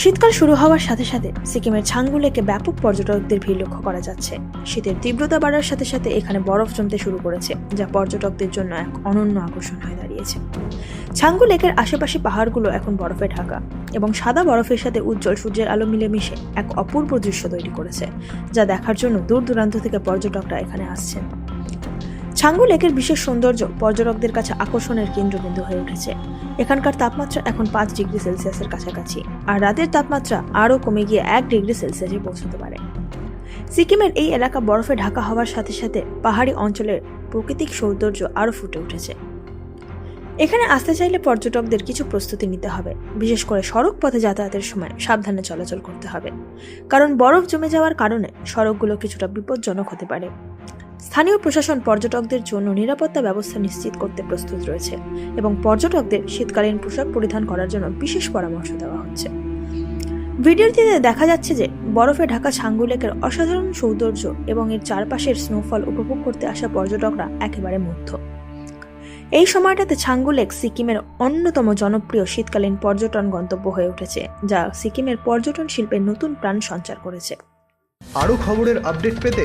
শীতকাল শুরু হওয়ার সাথে সাথে সিকিমের ছাঙ্গু লেকে ব্যাপক পর্যটকদের ভিড় লক্ষ্য করা যাচ্ছে। শীতের তীব্রতা বাড়ার সাথে সাথে এখানে বরফ জমতে শুরু করেছে, যা পর্যটকদের জন্য এক অনন্য আকর্ষণ হয়ে দাঁড়িয়েছে। ছাঙ্গু লেকের আশেপাশে পাহাড়গুলো এখন বরফে ঢাকা এবং সাদা বরফের সাথে উজ্জ্বল সূর্যের আলো মিলেমিশে এক অপূর্ব দৃশ্য তৈরি করেছে, যা দেখার জন্য দূর দূরান্ত থেকে পর্যটকরা এখানে আসছেন। ছাঙ্গু লেকের বিশেষ সৌন্দর্য পর্যটকদের কাছে আকর্ষণের কেন্দ্রবিন্দু হয়ে উঠেছে। এখানকার তাপমাত্রা এখন পাঁচ ডিগ্রি সেলসিয়াসের কাছাকাছি, আর রাতের তাপমাত্রা আরও কমে গিয়ে এক ডিগ্রি সেলসিয়াসে পৌঁছতে পারে। সিকিমের এই এলাকা বরফে ঢাকা হওয়ার সাথে সাথে পাহাড়ি অঞ্চলের প্রাকৃতিক সৌন্দর্য আরও ফুটে উঠেছে। এখানে আসতে চাইলে পর্যটকদের কিছু প্রস্তুতি নিতে হবে, বিশেষ করে সড়ক পথে যাতায়াতের সময় সাবধানে চলাচল করতে হবে। কারণ বরফ জমে যাওয়ার কারণে সড়কগুলো কিছুটা বিপজ্জনক হতে পারে। স্থানীয় প্রশাসন পর্যটকদের জন্য নিরাপত্তা ব্যবস্থা নিশ্চিত করতে প্রস্তুত রয়েছে এবং পর্যটকদের শীতকালীন পোশাক পরিধান করার জন্য বিশেষ পরামর্শ দেওয়া হচ্ছে। ভিডিওটিতে দেখা যাচ্ছে যে বরফে ঢাকা ছাঙ্গু লেকের অসাধারণ সৌন্দর্য এবং এর চারপাশের স্নোফল উপভোগ করতে আসা পর্যটকরা একেবারে মুগ্ধ। এই সময়টাতে ছাঙ্গু লেক সিকিমের অন্যতম জনপ্রিয় শীতকালীন পর্যটন গন্তব্য হয়ে উঠেছে, যা সিকিমের পর্যটন শিল্পের নতুন প্রাণ সঞ্চার করেছে। আরও খবরের আপডেট পেতে